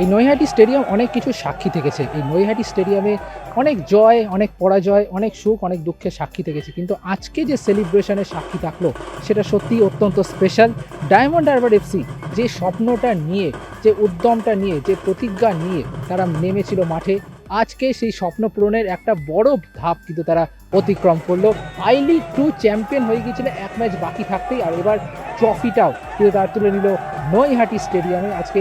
এই নৈহাটি স্টেডিয়াম অনেক কিছু সাক্ষী থেকেছে। এই নৈহাটি স্টেডিয়ামে অনেক জয়, অনেক পরাজয়, অনেক সুখ, অনেক দুঃখের সাক্ষী থেকেছে। কিন্তু আজকে যে সেলিব্রেশনের সাক্ষী থাকল, সেটা সত্যিই অত্যন্ত স্পেশাল ডায়মন্ড হারবার এফসি যে স্বপ্নটা নিয়ে, যে উদ্যমটা নিয়ে, যে প্রতিজ্ঞা নিয়ে তারা নেমেছিল মাঠে, আজকে সেই স্বপ্ন পূরণের একটা বড় ধাপ কিন্তু তারা অতিক্রম করল। আই লিগ টু চ্যাম্পিয়ন হয়ে গিয়েছিল, এক ম্যাচ বাকি থাকতেই। আর এবার ট্রফিটাও কিন্তু তারা তুলে নিল নৈহাটি স্টেডিয়ামে। আজকে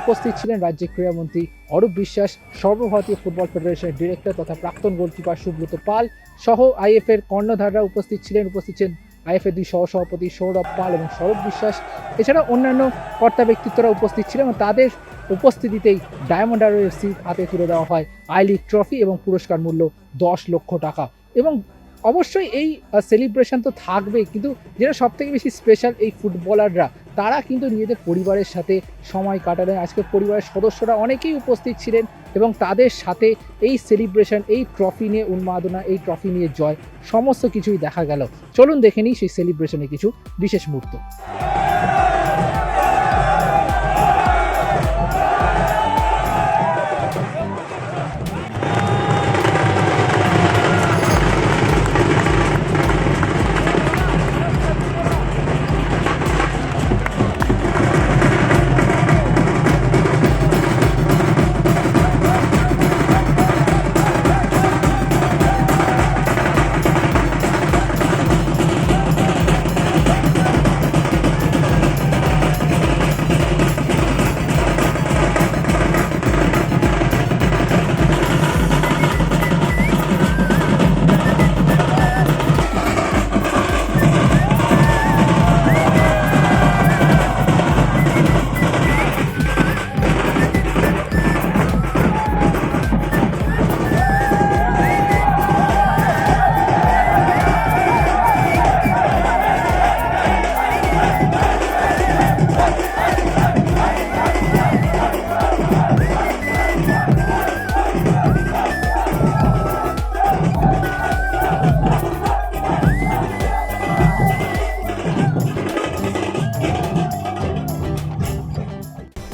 উপস্থিত ছিলেন রাজ্যের ক্রীড়ামন্ত্রী অরূপ বিশ্বাস, সর্বভারতীয় ফুটবল ফেডারেশনের ডিরেক্টর তথা প্রাক্তন গোলকিপার সুব্রত পাল সহ আইএফের কর্ণধাররা উপস্থিত ছিলেন। উপস্থিত ছিলেন আইএফের দুই সহসভাপতি সৌরভ পাল এবং সৌরভ বিশ্বাস। এছাড়া অন্যান্য কর্তা ব্যক্তিত্বরা উপস্থিত ছিলেন এবং তাদের উপস্থিতিতেই ডায়মন্ড আরও এফসি হাতে তুলে দেওয়া হয়। আই লিগ ট্রফি এবং পুরস্কার মূল্য দশ লক্ষ টাকা এবং অবশ্যই এই সেলিব্রেশন তো থাকবেই, কিন্তু যেটা সবথেকে বেশি স্পেশাল এই ফুটবলাররা তারা কিন্তু নিজেদের পরিবারের সাথে সময় কাটালেন। আজকে পরিবারের সদস্যরা অনেকেই উপস্থিত ছিলেন এবং তাদের সাথে এই সেলিব্রেশন এই ট্রফি নিয়ে উন্মাদনা, এই ট্রফি নিয়ে জয়, সমস্ত কিছুই দেখা গেল। চলুন দেখে নিই সেই সেলিব্রেশনে কিছু বিশেষ মুহূর্ত।